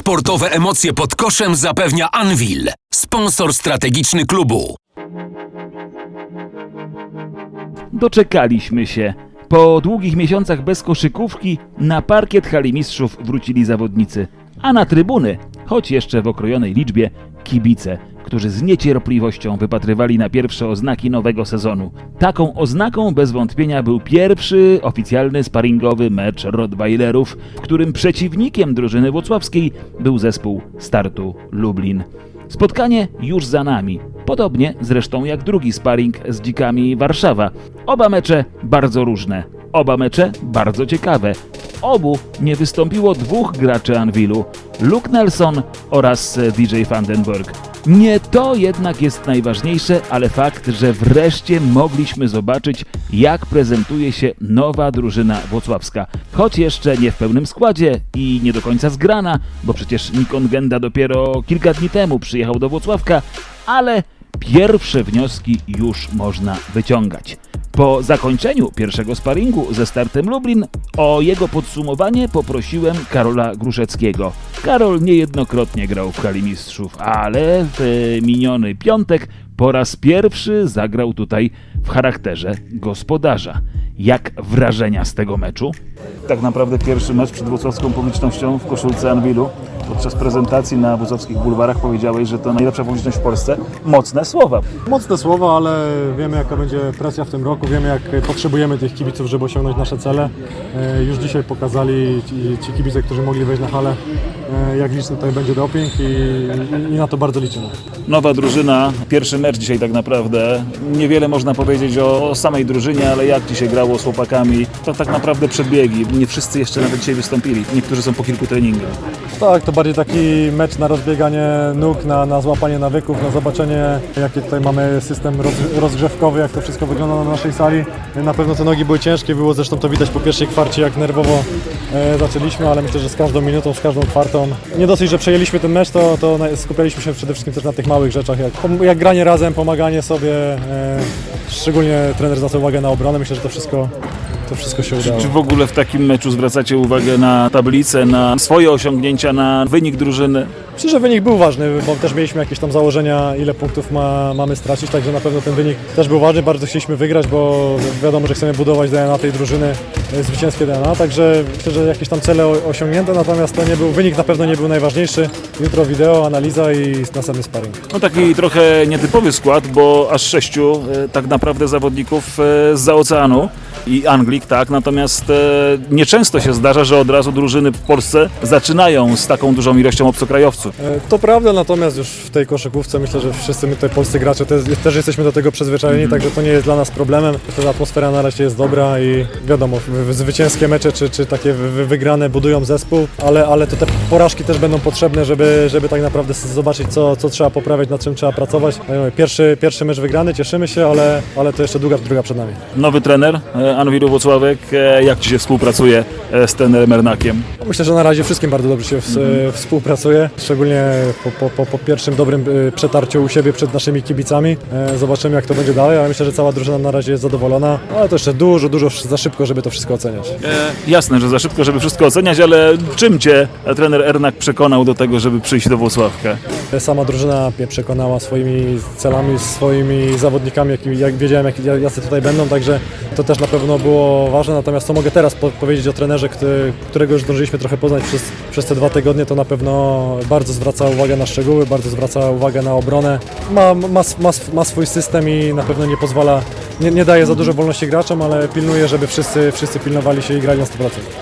Sportowe emocje pod koszem zapewnia Anvil, sponsor strategiczny klubu. Doczekaliśmy się. Po długich miesiącach bez koszykówki na parkiet hali mistrzów wrócili zawodnicy, a na trybuny, choć jeszcze w okrojonej liczbie, kibice, którzy z niecierpliwością wypatrywali na pierwsze oznaki nowego sezonu. Taką oznaką bez wątpienia był pierwszy oficjalny sparingowy mecz Rottweilerów, w którym przeciwnikiem drużyny włocławskiej był zespół Startu Lublin. Spotkanie już za nami, podobnie zresztą jak drugi sparring z dzikami Warszawa. Oba mecze bardzo różne, oba mecze bardzo ciekawe. W obu nie wystąpiło dwóch graczy Anwilu, Luke Nelson oraz e, DJ Vandenberg. Nie to jednak jest najważniejsze, ale fakt, że wreszcie mogliśmy zobaczyć, jak prezentuje się nowa drużyna włocławska. Choć jeszcze nie w pełnym składzie i nie do końca zgrana, bo przecież Nikon Genda dopiero kilka dni temu przyjechał do Włocławka, ale pierwsze wnioski już można wyciągać. Po zakończeniu pierwszego sparingu ze startem Lublin o jego podsumowanie poprosiłem Karola Gruszeckiego. Karol niejednokrotnie grał w Hali Mistrzów, ale w miniony piątek po raz pierwszy zagrał tutaj w charakterze gospodarza. Jak wrażenia z tego meczu? Tak naprawdę pierwszy mecz przed włocławską publicznością w koszulce Anwilu. Podczas prezentacji na włocławskich bulwarach powiedziałeś, że to najlepsza publiczność w Polsce. Mocne słowa. Mocne słowa, ale wiemy jaka będzie presja w tym roku, wiemy jak potrzebujemy tych kibiców, żeby osiągnąć nasze cele. E, Już dzisiaj pokazali ci, ci kibice, którzy mogli wejść na halę, e, jak liczny tutaj będzie doping i, i, na to bardzo liczymy. Nowa drużyna, pierwszy mecz dzisiaj tak naprawdę. Niewiele można powiedzieć o samej drużynie, ale jak dzisiaj grało z chłopakami, to tak naprawdę przedbiegi. Nie wszyscy jeszcze nawet dzisiaj wystąpili. Niektórzy są po kilku treningach. Tak, to bardziej taki mecz na rozbieganie nóg, na, na złapanie nawyków, na zobaczenie jaki tutaj mamy system roz, rozgrzewkowy, jak to wszystko wygląda na naszej sali. Na pewno te nogi były ciężkie, było zresztą to widać po pierwszej kwarcie jak nerwowo e, zaczęliśmy, ale myślę, że z każdą minutą, z każdą kwartą. Nie dosyć, że przejęliśmy ten mecz, to, to skupialiśmy się przede wszystkim też na tych małych rzeczach, jak, jak granie razem, pomaganie sobie, e, szczególnie trener zwraca uwagę na obronę, myślę, że to wszystko, to wszystko się udało. Czy w ogóle w takim meczu zwracacie uwagę na tablicę, na swoje osiągnięcia, na wynik drużyny? Myślę, że wynik był ważny, bo też mieliśmy jakieś tam założenia, ile punktów ma, mamy stracić, także na pewno ten wynik też był ważny. Bardzo chcieliśmy wygrać, bo wiadomo, że chcemy budować DNA tej drużyny, e, zwycięskie DNA, także myślę, że jakieś tam cele osiągnięte, natomiast to nie był, wynik na pewno nie był najważniejszy. Jutro wideo, analiza i następny sparring. No taki trochę nietypowy skład, bo aż sześciu e, tak naprawdę zawodników e, z oceanu i Anglik, tak, natomiast nieczęsto się zdarza, że od razu drużyny w Polsce zaczynają z taką dużą ilością obcokrajowców. E, To prawda, natomiast już w tej koszykówce myślę, że wszyscy my tutaj polscy gracze też, też jesteśmy do tego przyzwyczajeni, także to nie jest dla nas problemem. Myślę, że atmosfera na razie jest dobra i wiadomo, zwycięskie mecze czy, czy takie wy- wy- wygrane budują zespół, ale, ale to te porażki też będą potrzebne, żeby, żeby tak naprawdę zobaczyć, co, co trzeba poprawiać, nad czym trzeba pracować. Pierwszy, pierwszy mecz wygrany, cieszymy się, ale, ale to jeszcze długa droga przed nami. Nowy trener e, Anwilu Włocławek, e, jak Ci się współpracuje z trenerem Ernakiem? Myślę, że na razie wszystkim bardzo dobrze się e, współpracuje, szczególnie po, po, po, po pierwszym dobrym e, przetarciu u siebie przed naszymi kibicami. E, Zobaczymy jak to będzie dalej, ale myślę, że cała drużyna na razie jest zadowolona, ale to jeszcze dużo, dużo za szybko, żeby to wszystko oceniać. E, jasne, że za szybko, żeby wszystko oceniać, ale czym Cię trener Ernak przekonał do tego, żeby przyjść do Włocławka? E, Sama drużyna mnie przekonała swoimi celami, swoimi zawodnikami, jak, jak wiedziałem, jak, jacy tutaj będą, także to też na pewno było ważne. Natomiast co mogę teraz po, powiedzieć o trenerze, który, którego już zdążyliśmy trochę poznać przez, przez te dwa tygodnie, to na pewno bardzo zwraca uwagę na szczegóły, bardzo zwraca uwagę na obronę. Ma, ma, ma, ma swój system i na pewno nie pozwala, nie, nie daje za dużo wolności graczom, ale pilnuje, żeby wszyscy, wszyscy pilnowali się i grali na 100%.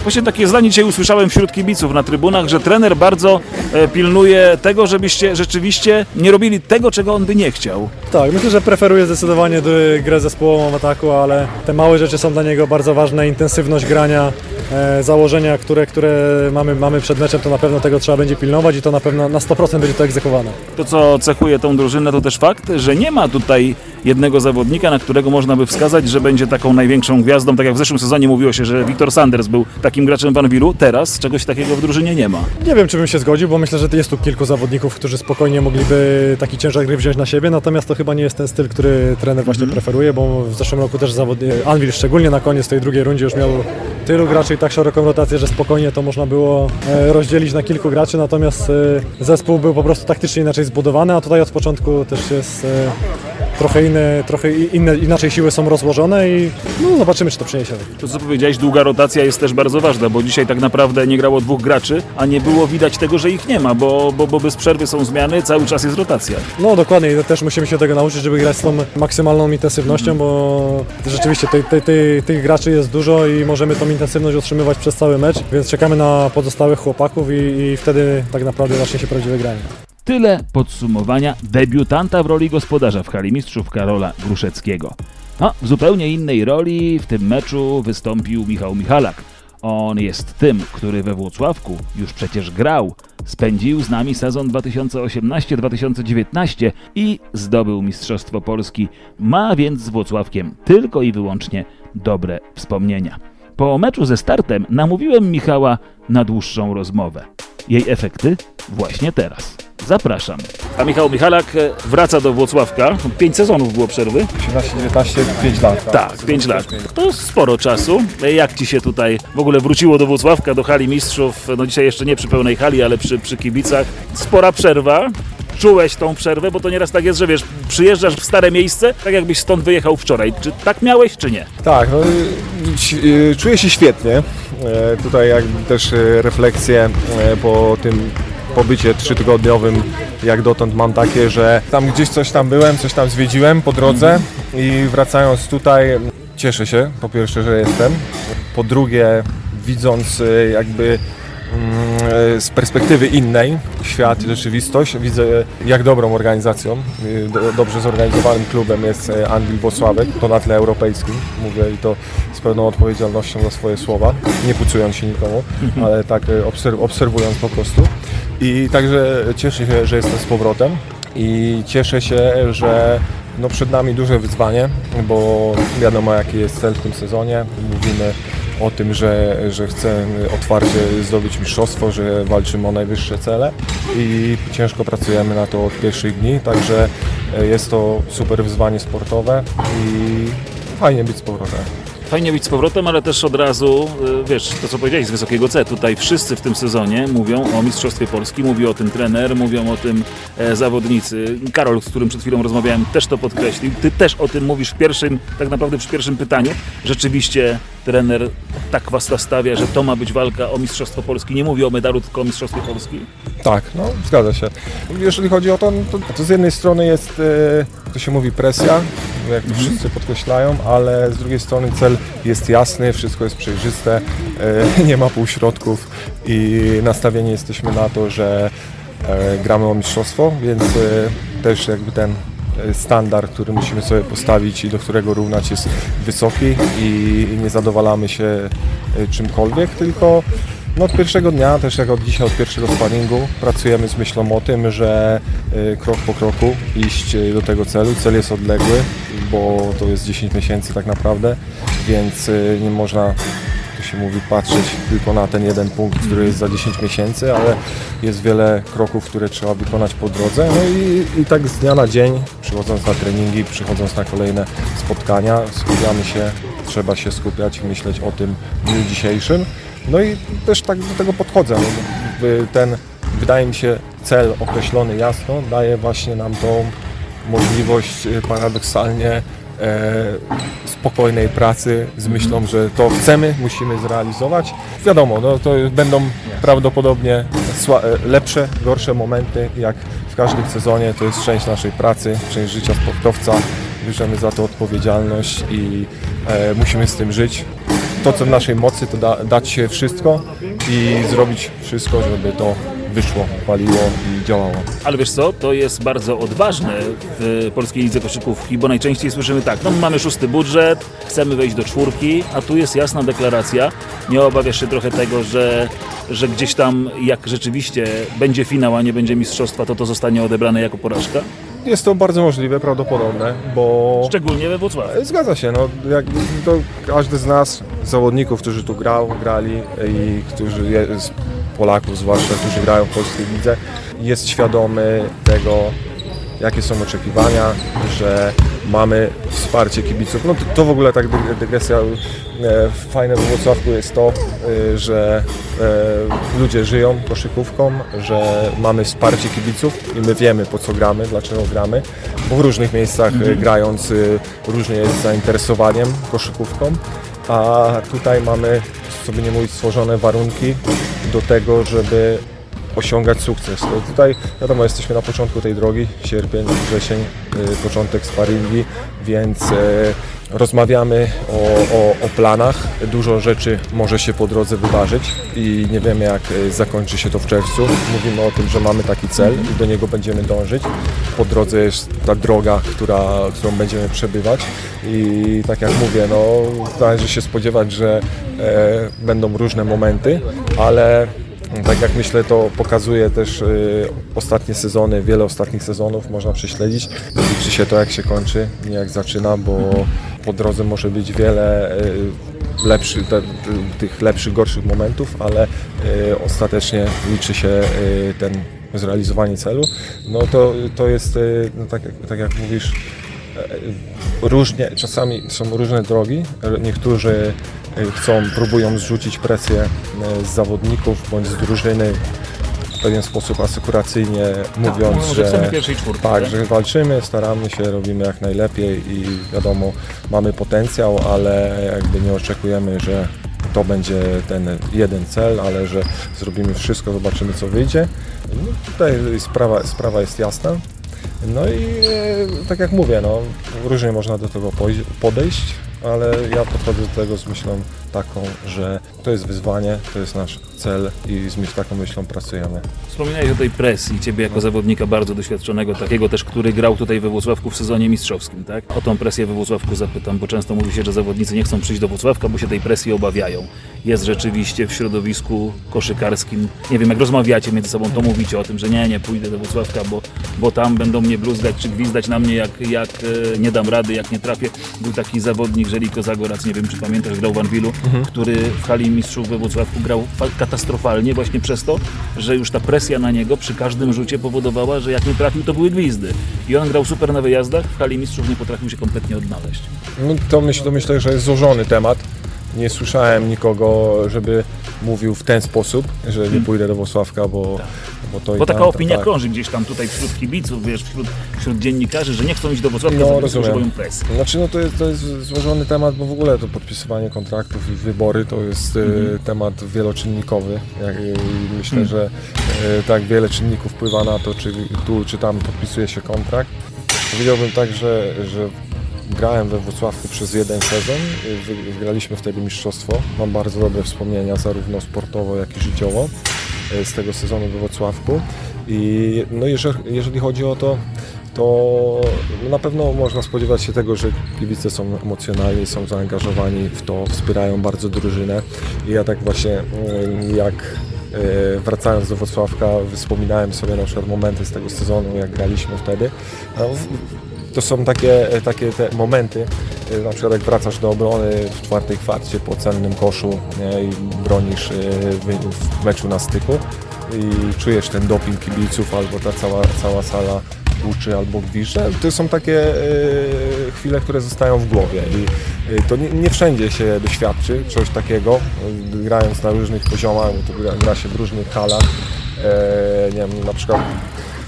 Właśnie takie zdanie dzisiaj usłyszałem wśród kibiców na trybunach, że trener bardzo e, pilnuje tego, żebyście rzeczywiście nie robili tego, czego on by nie chciał. Tak, myślę, że preferuje zdecydowanie grę zespołową w ataku, ale te małe rzeczy są dla niego bardzo ważne. Intensywność grania, e, założenia, które, które mamy, mamy przed meczem, to na pewno tego trzeba będzie pilnować i to na pewno na 100% będzie to egzekwowane. To, co cechuje tą drużynę, to też fakt, że nie ma tutaj jednego zawodnika, na którego można by wskazać, że będzie taką największą gwiazdą. Tak jak w zeszłym sezonie mówiło się, że Wiktor Sanders był takim graczem w Anwilu, teraz czegoś takiego w drużynie nie ma. Nie wiem, czy bym się zgodził, bo myślę, że jest tu kilku zawodników, którzy spokojnie mogliby taki ciężar gry wziąć na siebie, natomiast to chyba nie jest ten styl, który trener właśnie preferuje, bo w zeszłym roku też zawod... Anvil szczególnie na koniec tej drugiej rundzie już miał tylu graczy i tak szeroką rotację, że spokojnie to można było e, rozdzielić na kilku graczy, natomiast e, zespół był po prostu taktycznie inaczej zbudowany, a tutaj od początku też jest e, trochę inne, trochę inne, inaczej siły są rozłożone i no, zobaczymy, czy to przyniesie. To co powiedziałeś, długa rotacja jest też bardzo ważna, bo dzisiaj tak naprawdę nie grało dwóch graczy, a nie było widać tego, że ich nie ma, bo, bo, bo bez przerwy są zmiany, cały czas jest rotacja. No dokładnie, i też musimy się tego nauczyć, żeby grać z tą maksymalną intensywnością, bo rzeczywiście tej, tej, tej, tych graczy jest dużo i możemy tą intensywność utrzymywać przez cały mecz, więc czekamy na pozostałych chłopaków i, i wtedy tak naprawdę zacznie się prawdziwe granie. Tyle podsumowania debiutanta w roli gospodarza w hali mistrzów Karola Gruszeckiego. No, w zupełnie innej roli w tym meczu wystąpił Michał Michalak. On jest tym, który we Włocławku już przecież grał. Spędził z nami sezon 2018-2019 i zdobył Mistrzostwo Polski. Ma więc z Włocławkiem tylko i wyłącznie dobre wspomnienia. Po meczu ze startem namówiłem Michała na dłuższą rozmowę. Jej efekty właśnie teraz. Zapraszam. A Michał Michalak e, wraca do Włocławka. Pięć sezonów było przerwy. 18, 19, 5 lat. Tak, pięć lat. To sporo czasu. E, Jak ci się tutaj w ogóle wróciło do Włocławka, do hali mistrzów? No dzisiaj jeszcze nie przy pełnej hali, ale przy, przy kibicach. Spora przerwa. Czułeś tą przerwę, bo to nieraz tak jest, że wiesz, przyjeżdżasz w stare miejsce, tak jakbyś stąd wyjechał wczoraj. Czy tak miałeś, czy nie? Tak, no, czuję się świetnie. E, Tutaj jakby też e, refleksje e, po tym pobycie trzytygodniowym jak dotąd mam takie, że tam gdzieś coś tam byłem, coś tam zwiedziłem po drodze i wracając tutaj cieszę się po pierwsze, że jestem. Po drugie widząc jakby z perspektywy innej świat i rzeczywistość. Widzę jak dobrą organizacją, y, do- dobrze zorganizowanym klubem jest e, Anwil Włocławek, to na tle europejskim. Mówię i to z pełną odpowiedzialnością za swoje słowa, nie pucując się nikomu, ale tak e, obserw- obserwując po prostu. I także cieszę się, że jestem z powrotem i cieszę się, że no przed nami duże wyzwanie, bo wiadomo jaki jest cel w tym sezonie. Mówimy o tym, że, że chcemy otwarcie zdobyć mistrzostwo, że walczymy o najwyższe cele i ciężko pracujemy na to od pierwszych dni, także e, jest to super wyzwanie sportowe i fajnie być z powrotem. Fajnie być z powrotem, ale też od razu, y, wiesz, to co powiedziałeś z wysokiego C, tutaj wszyscy w tym sezonie mówią o Mistrzostwie Polski, mówi o tym trener, mówią o tym e, zawodnicy. Karol, z którym przed chwilą rozmawiałem, też to podkreślił. Ty też o tym mówisz w pierwszym, tak naprawdę przy pierwszym pytaniu. Rzeczywiście trener tak was nastawia, że to ma być walka o Mistrzostwo Polski. Nie mówi o medalu, tylko o Mistrzostwie Polski. Tak, no zgadza się. Jeżeli chodzi o to, no to, to z jednej strony jest, e, to się mówi presja, jak to wszyscy podkreślają, ale z drugiej strony cel jest jasny, wszystko jest przejrzyste, e, nie ma półśrodków i nastawieni jesteśmy na to, że e, gramy o mistrzostwo, więc e, też jakby ten standard, który musimy sobie postawić i do którego równać jest wysoki i nie zadowalamy się czymkolwiek, tylko no od pierwszego dnia, też jak od dzisiaj, od pierwszego sparingu, pracujemy z myślą o tym, że krok po kroku iść do tego celu. Cel jest odległy, bo to jest 10 miesięcy tak naprawdę, więc y, nie można, to się mówi, patrzeć tylko na ten jeden punkt, który jest za 10 miesięcy, ale jest wiele kroków, które trzeba wykonać po drodze. No i, i tak z dnia na dzień, przychodząc na treningi, przychodząc na kolejne spotkania, skupiamy się, trzeba się skupiać myśleć o tym dniu dzisiejszym. No i też tak do tego podchodzę. No, Ten, wydaje mi się, cel określony jasno daje właśnie nam tą możliwość y, paradoksalnie spokojnej pracy z myślą, że to chcemy, musimy zrealizować. Wiadomo, no, to będą prawdopodobnie e, lepsze, gorsze momenty, jak w każdym sezonie. To jest część naszej pracy, część życia sportowca. Bierzemy za to odpowiedzialność i e, musimy z tym żyć to, co w naszej mocy, to da, dać się wszystko i zrobić wszystko, żeby to wyszło, paliło i działało. Ale wiesz co, to jest bardzo odważne w polskiej lidze koszykówki, bo najczęściej słyszymy tak, no mamy szósty budżet, chcemy wejść do czwórki, a tu jest jasna deklaracja. Nie obawiasz się trochę tego, że, że gdzieś tam jak rzeczywiście będzie finał, a nie będzie mistrzostwa, to to zostanie odebrane jako porażka? Jest to bardzo możliwe, prawdopodobne, bo... Szczególnie we Wrocławiu. Zgadza się, no, jak, to każdy z nas, zawodników, którzy tu grał, grali i którzy, je- z Polaków zwłaszcza, którzy grają w polskiej lidze, jest świadomy tego, jakie są oczekiwania, że mamy wsparcie kibiców. No to, to w ogóle tak dyg- dygresja. E, fajne w Wrocławku jest to, e, że e, ludzie żyją koszykówką, że mamy wsparcie kibiców i my wiemy po co gramy, dlaczego gramy, bo w różnych miejscach e, grając e, różnie jest zainteresowaniem koszykówką, a tutaj mamy, żeby nie mówić, stworzone warunki do tego, żeby osiągać sukces. To Tutaj wiadomo, jesteśmy na początku tej drogi, sierpień, wrzesień, y, początek sparingi, więc y, rozmawiamy o, o, o planach. Dużo rzeczy może się po drodze wydarzyć i nie wiemy jak y, zakończy się to w czerwcu. Mówimy o tym, że mamy taki cel i do niego będziemy dążyć. Po drodze jest ta droga, która, którą będziemy przebywać i tak jak mówię, no należy się spodziewać, że e, będą różne momenty, ale tak jak myślę, to pokazuje też y, ostatnie sezony, wiele ostatnich sezonów można prześledzić. Liczy się to jak się kończy, nie jak zaczyna, bo po drodze może być wiele y, lepszy, te, ty- tych lepszych, gorszych momentów, ale y, ostatecznie liczy się y, ten zrealizowanie celu. No to, to jest, y, no tak, tak jak mówisz, różnie, czasami są różne drogi. Niektórzy chcą, próbują zrzucić presję e, z zawodników bądź z drużyny w pewien sposób asekuracyjnie, mówiąc, mówią, że czwórki, tak, tak? że walczymy, staramy się, robimy jak najlepiej i wiadomo, mamy potencjał, ale jakby nie oczekujemy, że to będzie ten jeden cel, ale że zrobimy wszystko, zobaczymy co wyjdzie. No, tutaj sprawa, sprawa jest jasna. No i e, tak jak mówię, no, różnie można do tego podejść, ale ja podchodzę do tego z myślą taką, że to jest wyzwanie, to jest nasz cel i z myśl, taką myślą pracujemy. Wspominałeś o tej presji, ciebie jako zawodnika bardzo doświadczonego, takiego też, który grał tutaj we Włocławku w sezonie mistrzowskim, tak? O tą presję we Włocławku zapytam, bo często mówi się, że zawodnicy nie chcą przyjść do Włocławka, bo się tej presji obawiają. Jest rzeczywiście w środowisku koszykarskim, nie wiem, jak rozmawiacie między sobą, to mówicie o tym, że nie, nie pójdę do Włocławka, bo, bo tam będą mnie bluzgać czy gwizdać na mnie, jak, jak e, nie dam rady, jak nie trafię. Był taki zawodnik, Żeliko Zagorac, nie wiem, czy pamiętasz, grał w Anwilu, który w hali mistrzów we Włocławku grał fa- katastrofalnie właśnie przez to, że już ta presja na niego przy każdym rzucie powodowała, że jak nie trafił, to były gwizdy. I on grał super na wyjazdach, w hali mistrzów nie potrafił się kompletnie odnaleźć. No, to, myśl, to myślę, że jest złożony temat. Nie słyszałem nikogo, żeby mówił w ten sposób, że nie pójdę do Włocławka, bo, bo to Bo taka tam, opinia tak. krąży gdzieś tam tutaj wśród kibiców, wiesz, wśród, wśród dziennikarzy, że nie chcą iść do Wrocławia, No, rozumiem. boją presji. Znaczy, no to jest, to jest złożony temat, bo w ogóle to podpisywanie kontraktów i wybory to jest e, temat wieloczynnikowy. Jak, e, myślę, że e, tak wiele czynników wpływa na to, czy tu, czy tam podpisuje się kontrakt. Powiedziałbym tak, że, że grałem we Wrocławku przez jeden sezon, wy- wygraliśmy wtedy mistrzostwo. Mam bardzo dobre wspomnienia, zarówno sportowo, jak i życiowo e, z tego sezonu we Wrocławku. I no jeżeli, jeżeli chodzi o to, to na pewno można spodziewać się tego, że kibice są emocjonalni, są zaangażowani w to, wspierają bardzo drużynę. I ja tak właśnie mm, jak e, wracając do Wrocławka wspominałem sobie na przykład momenty z tego sezonu, jak graliśmy wtedy. To są takie, takie te momenty, e, na przykład jak wracasz do obrony w czwartej kwarcie po celnym koszu nie, i bronisz e, w, meczu na styku i czujesz ten doping kibiców albo ta cała, cała sala uczy albo gwizdże. To są takie e, chwile, które zostają w głowie i e, to nie, nie wszędzie się doświadczy czegoś takiego, e, grając na różnych poziomach, bo to gra, gra się w różnych halach. E, nie wiem, na przykład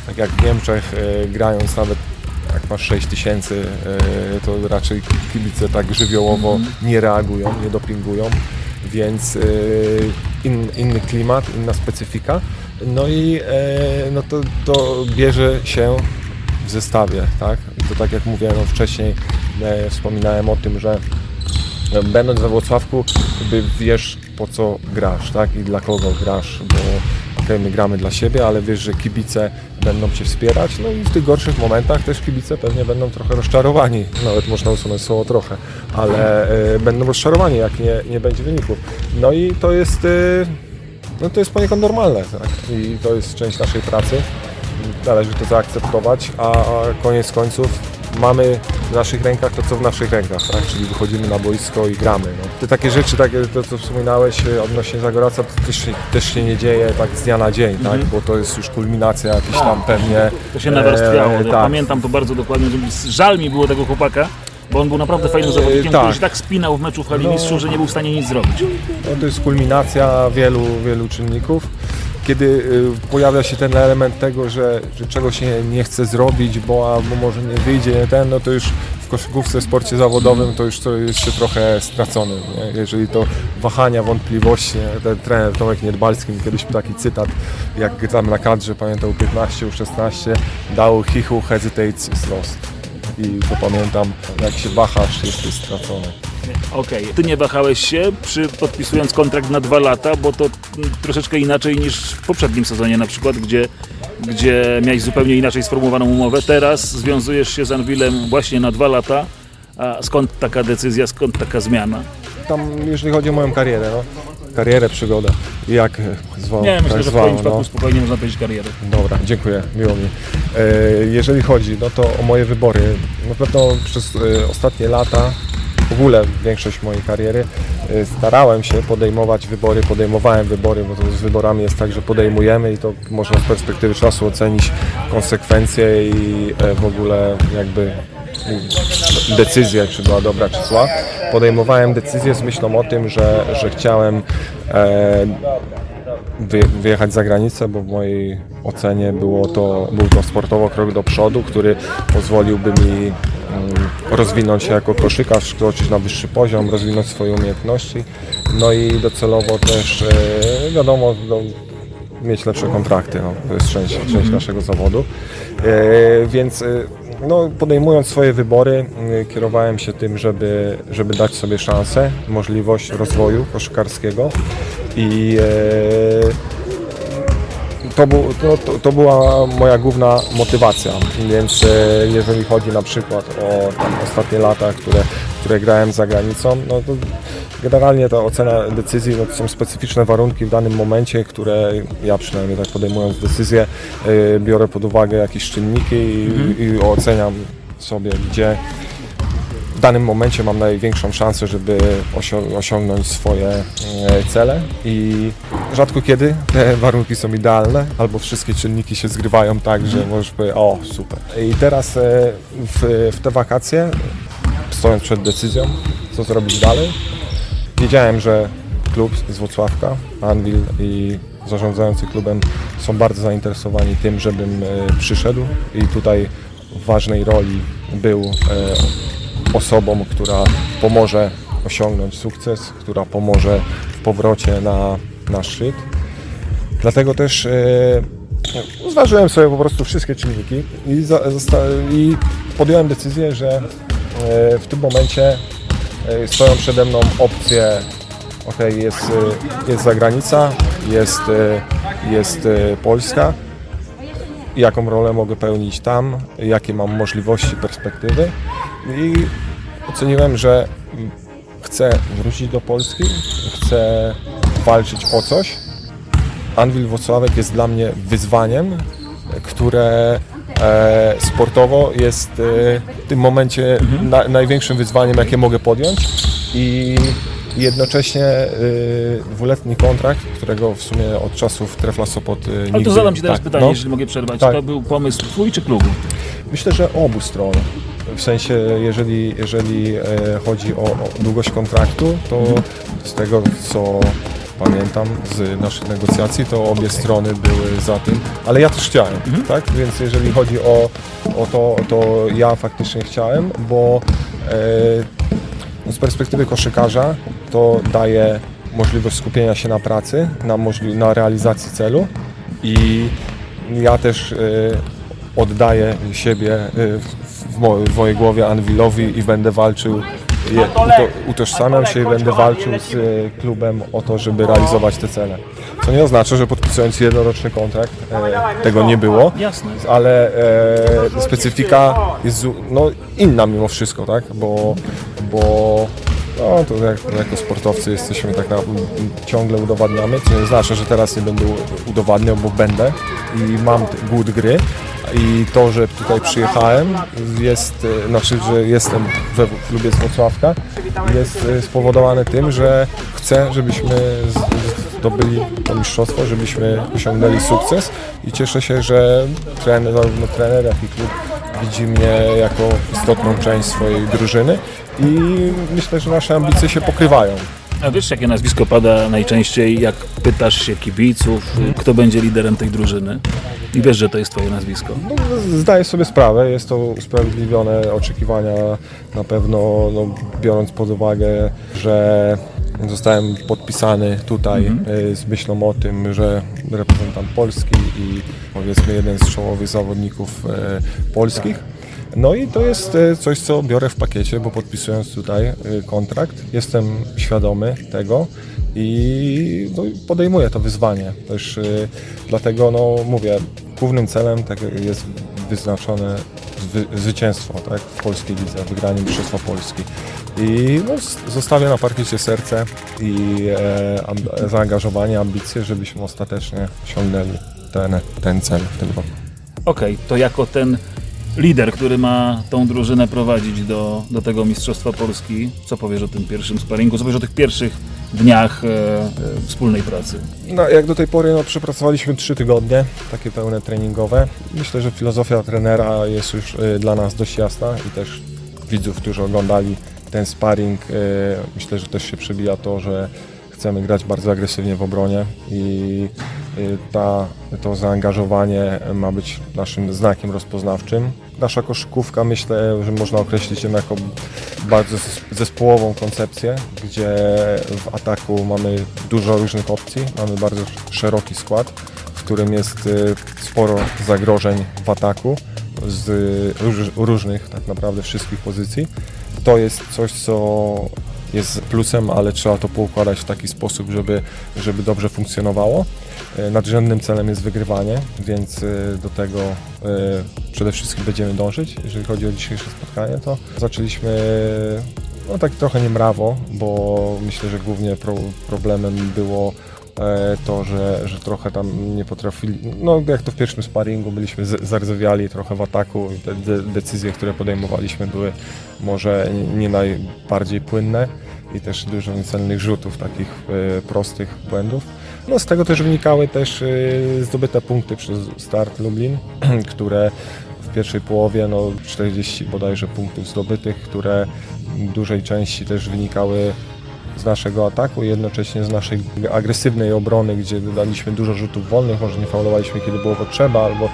tak jak w Niemczech e, grając nawet jak masz 6 tysięcy, e, to raczej kibice tak żywiołowo nie reagują, nie dopingują, więc e, in, inny klimat, inna specyfika. No i e, no to, to bierze się w zestawie, tak? To tak jak mówiłem no wcześniej, wspominałem o tym, że będąc we Wrocławku, jakby wiesz po co grasz, tak? I dla kogo grasz, bo okej, my gramy dla siebie, ale wiesz, że kibice będą Cię wspierać, no i w tych gorszych momentach też kibice pewnie będą trochę rozczarowani, nawet można usunąć słowo trochę, ale e, będą rozczarowani, jak nie, nie będzie wyników. No i to jest, e, no to jest poniekąd normalne, tak? I to jest część naszej pracy, należy to zaakceptować, a a koniec końców mamy w naszych rękach to, co w naszych rękach, tak? czyli wychodzimy na boisko i gramy. No. Te takie rzeczy, takie, to co wspominałeś e, odnośnie Zagoraca, to też, się- też się nie dzieje tak z dnia na dzień, tak? bo to jest już kulminacja jakiś tam pewnie... To się nawarstwiało. e, Ja tak. Pamiętam to bardzo dokładnie. Żal mi było tego chłopaka, bo on był naprawdę fajnym zawodnikiem, tak. który się tak spinał w meczu w hali No. mistrzów, że nie był w stanie nic zrobić. No, to jest kulminacja wielu, wielu czynników. Kiedy y, pojawia się ten element tego, że, że czegoś nie, nie chce zrobić, bo albo może nie wyjdzie ten, no to już w koszykówce, w sporcie zawodowym to już to jest się trochę stracony. Nie? Jeżeli to wahania, wątpliwości, nie? ten trener Tomek Niedbalski kiedyś taki cytat, jak tam na kadrze, pamiętam u 15, u 16, dał who hesitates lost. I to pamiętam, jak się wahasz, jesteś stracony. Okej. Ty nie wahałeś się przy podpisując kontrakt na dwa lata, bo to mm, troszeczkę inaczej niż w poprzednim sezonie na przykład, gdzie, gdzie miałeś zupełnie inaczej sformułowaną umowę. Teraz związujesz się z Anwilem właśnie na dwa lata. A skąd taka decyzja, skąd taka zmiana? tam, jeżeli chodzi o moją karierę, no, karierę, przygodę, jak e, zwał, Nie, myślę, tak że w zwał, twoim przypadku no. spokojnie można powiedzieć karierę. Dobra, dziękuję, miło mi. E, jeżeli chodzi no to o moje wybory, na pewno przez e, ostatnie lata, w ogóle większość mojej kariery, e, starałem się podejmować wybory, podejmowałem wybory, bo to z wyborami jest tak, że podejmujemy i to można z perspektywy czasu ocenić konsekwencje i e, w ogóle jakby decyzję, czy była dobra, czy zła. Podejmowałem decyzję z myślą o tym, że, że chciałem e, wy, wyjechać za granicę, bo w mojej ocenie było to, był to sportowo krok do przodu, który pozwoliłby mi rozwinąć się jako koszykarz, wkroczyć na wyższy poziom, rozwinąć swoje umiejętności, no i docelowo też e, wiadomo, no, mieć lepsze kontrakty, no, to jest część, część naszego zawodu, e, więc e, no, podejmując swoje wybory, kierowałem się tym, żeby, żeby dać sobie szansę, możliwość rozwoju koszykarskiego i e, to, był, to, to, to była moja główna motywacja, więc e, jeżeli chodzi na przykład o tam, ostatnie lata, które, które grałem za granicą, no to generalnie ta ocena decyzji, no to są specyficzne warunki w danym momencie, które ja przynajmniej tak podejmując decyzję, e, biorę pod uwagę jakieś czynniki i, i oceniam sobie, gdzie w danym momencie mam największą szansę, żeby osiągnąć swoje e, cele i rzadko kiedy te warunki są idealne, albo wszystkie czynniki się zgrywają tak, że możesz powiedzieć, o super. I teraz e, w, w te wakacje, stojąc przed decyzją, co zrobić dalej, wiedziałem, że klub z Wrocławka, Anvil i zarządzający klubem są bardzo zainteresowani tym, żebym e, przyszedł i tutaj w ważnej roli był osobą, która pomoże osiągnąć sukces, która pomoże w powrocie na, na szczyt. Dlatego też e, zważyłem sobie po prostu wszystkie czynniki i, za, i podjąłem decyzję, że e, w tym momencie e, stoją przede mną opcje. Ok, jest, jest zagranica, jest, jest Polska, jaką rolę mogę pełnić tam, jakie mam możliwości, perspektywy i oceniłem, że chcę wrócić do Polski, chcę walczyć o coś. Anwil Włocławek jest dla mnie wyzwaniem, które e, sportowo jest e, w tym momencie na, największym wyzwaniem, jakie mogę podjąć i jednocześnie e, dwuletni kontrakt, którego w sumie od czasów Trefla Sopot e, Ale to zadam Ci teraz tak, pytanie, no. jeżeli mogę przerwać. Tak. To był pomysł Twój czy klubu? Myślę, że obu stron. W sensie, jeżeli, jeżeli e, chodzi o, o długość kontraktu, to z tego co pamiętam z naszych negocjacji, to obie strony były za tym, ale ja też chciałem, tak? Więc jeżeli chodzi o, o to, to ja faktycznie chciałem, bo e, z perspektywy koszykarza to daje możliwość skupienia się na pracy, na, możli- na realizacji celu i ja też e, oddaję siebie e, w, w, mo- w mojej głowie Anwilowi i będę walczył, je, uto, utożsamiam się i będę walczył z e, klubem o to, żeby realizować te cele. Co nie oznacza, że podpisując jednoroczny kontrakt e, tego nie było, Jasne. ale e, specyfika jest no, inna mimo wszystko, tak? Bo, bo No to jak, jako sportowcy jesteśmy tak na, ciągle udowadniamy, co nie znaczy, że teraz nie będę udowadniał, bo będę i mam głód gry. I to, że tutaj przyjechałem, jest, e, znaczy, że jestem we klubie z Wrocławka, jest e, spowodowane tym, że chcę, żebyśmy zdobyli to mistrzostwo, żebyśmy osiągnęli sukces i cieszę się, że trener, zarówno trener, jak i klub widzi mnie jako istotną część swojej drużyny i myślę, że nasze ambicje się pokrywają. A wiesz, jakie nazwisko pada najczęściej, jak pytasz się kibiców, kto będzie liderem tej drużyny? I wiesz, że to jest twoje nazwisko. No, zdaję sobie sprawę, jest to usprawiedliwione oczekiwania na pewno, no, biorąc pod uwagę, że zostałem podpisany tutaj y, z myślą o tym, że reprezentant Polski i powiedzmy jeden z czołowych zawodników y, polskich. No i to jest y, coś, co biorę w pakiecie, bo podpisując tutaj y, kontrakt, jestem świadomy tego i no, podejmuję to wyzwanie. Też dlatego no, mówię, głównym celem tak jest wyznaczone zwy, zwycięstwo tak, w polskiej lidze, wygranie Mistrzostwa Polski. I no, zostawię na parkiecie serce i e, zaangażowanie, ambicje, żebyśmy ostatecznie osiągnęli ten, ten cel w tym roku. Okej, to jako ten lider, który ma tą drużynę prowadzić do, do tego Mistrzostwa Polski, co powiesz o tym pierwszym sparingu? Co powiesz o tych pierwszych dniach e, e, wspólnej pracy? No, jak do tej pory no, przepracowaliśmy trzy tygodnie, takie pełne treningowe. Myślę, że filozofia trenera jest już y, dla nas dość jasna i też widzów, którzy oglądali ten sparring, myślę, że też się przebija to, że chcemy grać bardzo agresywnie w obronie i ta, to zaangażowanie ma być naszym znakiem rozpoznawczym. Nasza koszykówka myślę, że można określić ją jako bardzo zes- zespołową koncepcję, gdzie w ataku mamy dużo różnych opcji, mamy bardzo szeroki skład, w którym jest y, sporo zagrożeń w ataku z róż, różnych tak naprawdę wszystkich pozycji. To jest coś, co jest plusem, ale trzeba to poukładać w taki sposób, żeby, żeby dobrze funkcjonowało. E, Nadrzędnym celem jest wygrywanie, więc e, do tego e, przede wszystkim będziemy dążyć. Jeżeli chodzi o dzisiejsze spotkanie, to zaczęliśmy no tak trochę niemrawo, bo myślę, że głównie pro, problemem było to, że, że trochę tam nie potrafili, no jak to w pierwszym sparingu byliśmy z- zardzewiali trochę w ataku i te de, decyzje, które podejmowaliśmy były może nie najbardziej płynne i też dużo niecelnych rzutów, takich prostych błędów. No z tego też wynikały też e, zdobyte punkty przez Start Lublin, które w pierwszej połowie no 40 bodajże punktów zdobytych, które w dużej części też wynikały z naszego ataku jednocześnie z naszej agresywnej obrony, gdzie daliśmy dużo rzutów wolnych, może nie faulowaliśmy kiedy było potrzeba, albo y,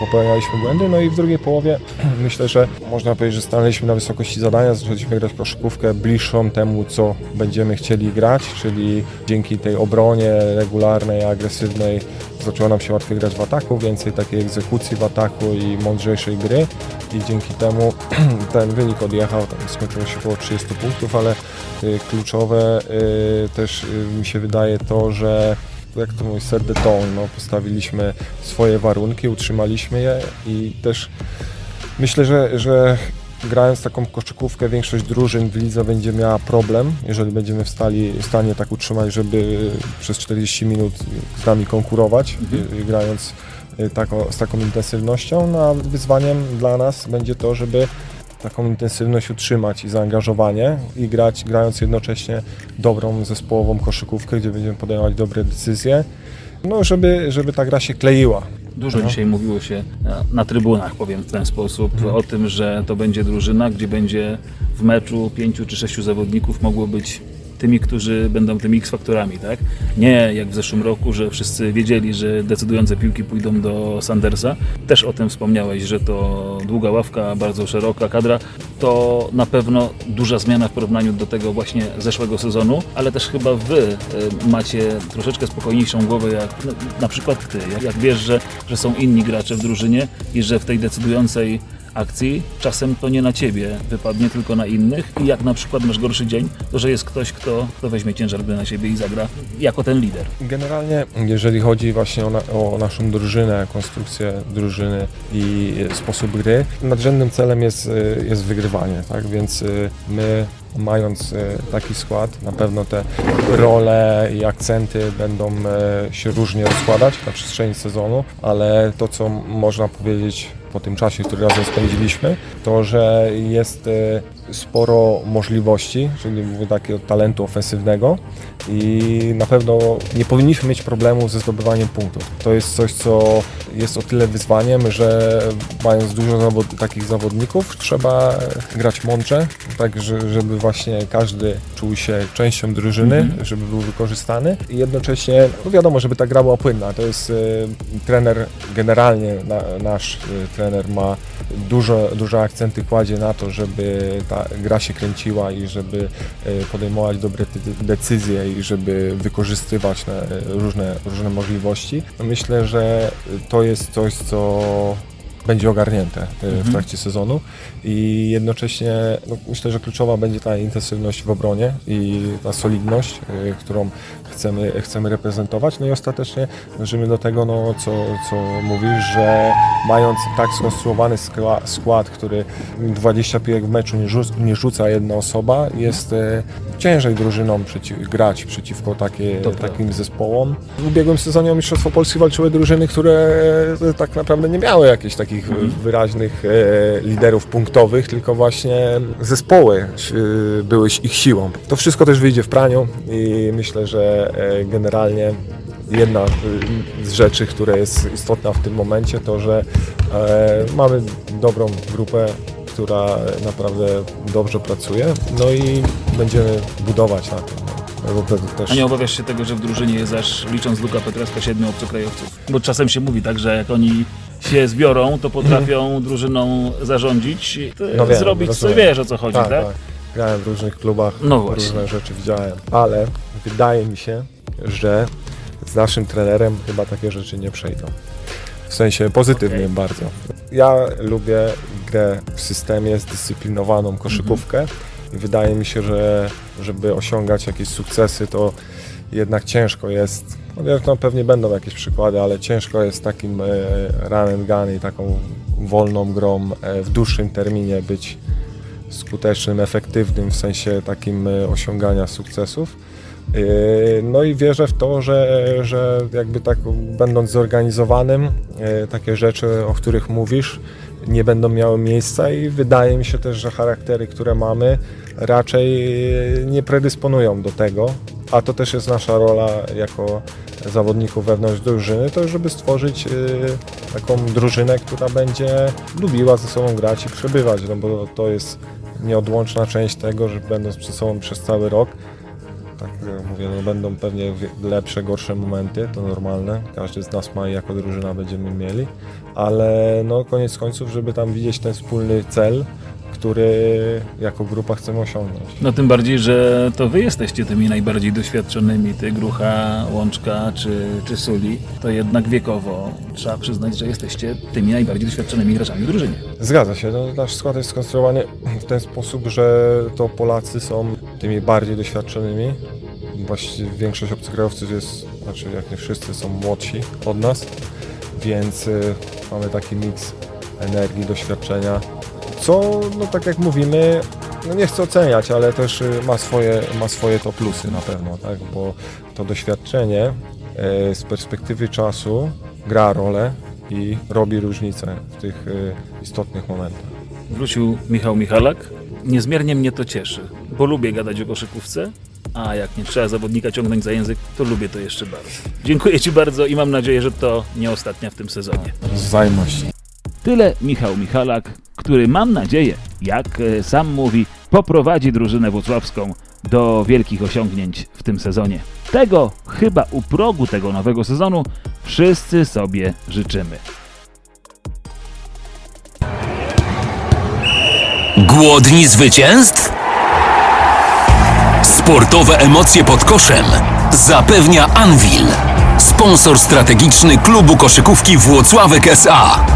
popełnialiśmy błędy. No i w drugiej połowie myślę, że można powiedzieć, że stanęliśmy na wysokości zadania, zaczęliśmy grać koszykówkę bliższą temu, co będziemy chcieli grać, czyli dzięki tej obronie regularnej, agresywnej zaczęło nam się łatwiej grać w ataku, więcej takiej egzekucji w ataku i mądrzejszej gry i dzięki temu ten wynik odjechał, tam skończyło się około 30 punktów, ale y, kluczowe też y, mi się wydaje to, że jak to mówi ser de ton, no, postawiliśmy swoje warunki, utrzymaliśmy je i też myślę, że, że grając taką koszykówkę większość drużyn w lidze będzie miała problem, jeżeli będziemy w, stali, w stanie tak utrzymać, żeby przez 40 minut z nami konkurować, y, y, grając y, taką, z taką intensywnością, no a wyzwaniem dla nas będzie to, żeby taką intensywność utrzymać i zaangażowanie i grać, grając jednocześnie dobrą zespołową koszykówkę, gdzie będziemy podejmować dobre decyzje, no żeby, żeby ta gra się kleiła. Dużo dzisiaj mówiło się na, na trybunach, powiem w ten sposób, o tym, że to będzie drużyna, gdzie będzie w meczu pięciu czy sześciu zawodników mogło być tymi, którzy będą tymi X-faktorami, tak? Nie jak w zeszłym roku, że wszyscy wiedzieli, że decydujące piłki pójdą do Sandersa. Też o tym wspomniałeś, że to długa ławka, bardzo szeroka kadra. To na pewno duża zmiana w porównaniu do tego właśnie zeszłego sezonu, ale też chyba wy y, macie troszeczkę spokojniejszą głowę, jak no, na przykład ty, jak, jak wiesz, że, że są inni gracze w drużynie i że w tej decydującej akcji czasem to nie na ciebie wypadnie, tylko na innych i jak na przykład masz gorszy dzień, to że jest ktoś, kto, kto weźmie ciężar na siebie i zagra jako ten lider. Generalnie, jeżeli chodzi właśnie o, na, o naszą drużynę, konstrukcję drużyny i sposób gry, nadrzędnym celem jest, y, jest wygrywanie, tak? Więc y, my mając e, taki skład, na pewno te role i akcenty będą się różnie rozkładać na przestrzeni sezonu, ale to co można powiedzieć po tym czasie, który razem spędziliśmy, to że jest e, sporo możliwości, czyli mówię takiego talentu ofensywnego i na pewno nie powinniśmy mieć problemu ze zdobywaniem punktów. To jest coś, co jest o tyle wyzwaniem, że mając dużo zawod- takich zawodników, trzeba grać mądrze, tak że- żeby właśnie każdy czuł się częścią drużyny, żeby był wykorzystany i jednocześnie, no wiadomo, żeby ta gra była płynna. To jest e, trener, generalnie na, nasz e, trener ma dużo, duże akcenty kładzie na to, żeby ta gra się kręciła i żeby e, podejmować dobre decyzje i żeby wykorzystywać e, różne, różne możliwości. No myślę, że to jest coś, co będzie ogarnięte e, w trakcie sezonu i jednocześnie no, myślę, że kluczowa będzie ta intensywność w obronie i ta solidność, którą chcemy, chcemy reprezentować. No i ostatecznie dążymy do tego, no, co, co mówisz, że mając tak skonstruowany skła, skład, który 20 piłek w meczu nie, rzuc, nie rzuca jedna osoba, jest e, ciężej drużyną przeciw, grać przeciwko takie, takim zespołom. W ubiegłym sezonie o Mistrzostwo Polski walczyły drużyny, które e, tak naprawdę nie miały jakichś takich wyraźnych e, liderów punktowych, tylko właśnie zespoły e, były ich siłą. To wszystko też wyjdzie w praniu i myślę, że e, generalnie jedna z rzeczy, która jest istotna w tym momencie, to że e, mamy dobrą grupę, która naprawdę dobrze pracuje, no i będziemy budować na tym. No, też... A nie obawiasz się tego, że w drużynie jest aż, licząc Luka Petraska, siedmiu obcokrajowców? Bo czasem się mówi tak, że jak oni się zbiorą, to potrafią drużyną zarządzić, No wiem, zrobić, co rozumiem. wiesz o co chodzi, tak? tak, tak. Grałem w różnych klubach, No różne rzeczy widziałem, ale wydaje mi się, że z naszym trenerem chyba takie rzeczy nie przejdą. W sensie pozytywnym Okej. bardzo. Ja lubię grę w systemie, zdyscyplinowaną koszykówkę i wydaje mi się, że żeby osiągać jakieś sukcesy, to jednak ciężko jest, no no pewnie będą jakieś przykłady, ale ciężko jest takim e, run and gun i taką wolną grą e, w dłuższym terminie być skutecznym, efektywnym w sensie takim e, osiągania sukcesów. E, No i wierzę w to, że, że jakby tak będąc zorganizowanym, e, takie rzeczy, o których mówisz, nie będą miały miejsca i wydaje mi się też, że charaktery, które mamy, raczej e, nie predysponują do tego, a to też jest nasza rola jako zawodników wewnątrz drużyny, to żeby stworzyć taką drużynę, która będzie lubiła ze sobą grać i przebywać, no bo to jest nieodłączna część tego, że będąc ze sobą przez cały rok, tak jak mówię, no będą pewnie lepsze, gorsze momenty, to normalne, każdy z nas ma i jako drużyna będziemy mieli, ale no koniec końców, żeby tam widzieć ten wspólny cel, który jako grupa chcemy osiągnąć. No tym bardziej, że to wy jesteście tymi najbardziej doświadczonymi, ty Grucha, Łączka czy, czy Suli, to jednak wiekowo trzeba przyznać, że jesteście tymi najbardziej doświadczonymi graczami w drużynie. Zgadza się, no, nasz skład jest skonstruowany w ten sposób, że to Polacy są tymi bardziej doświadczonymi. Właściwie większość obcokrajowców jest, znaczy jak nie wszyscy są młodsi od nas, więc y, mamy taki miks energii, doświadczenia, co, no tak jak mówimy, no nie chcę oceniać, ale też y, ma swoje, ma swoje to plusy na pewno, tak, bo to doświadczenie y, z perspektywy czasu gra rolę i robi różnicę w tych istotnych momentach. Wrócił Michał Michalak. Niezmiernie mnie to cieszy, bo lubię gadać o koszykówce, a jak nie trzeba zawodnika ciągnąć za język, to lubię to jeszcze bardzo. Dziękuję Ci bardzo i mam nadzieję, że to nie ostatnia w tym sezonie. Z wzajemności. Tyle Michał Michalak, który mam nadzieję, jak e, sam mówi, poprowadzi drużynę włocławską do wielkich osiągnięć w tym sezonie. Tego chyba u progu tego nowego sezonu wszyscy sobie życzymy. Głodni zwycięstw? Sportowe emocje pod koszem zapewnia Anvil, sponsor strategiczny klubu koszykówki Włocławek SA.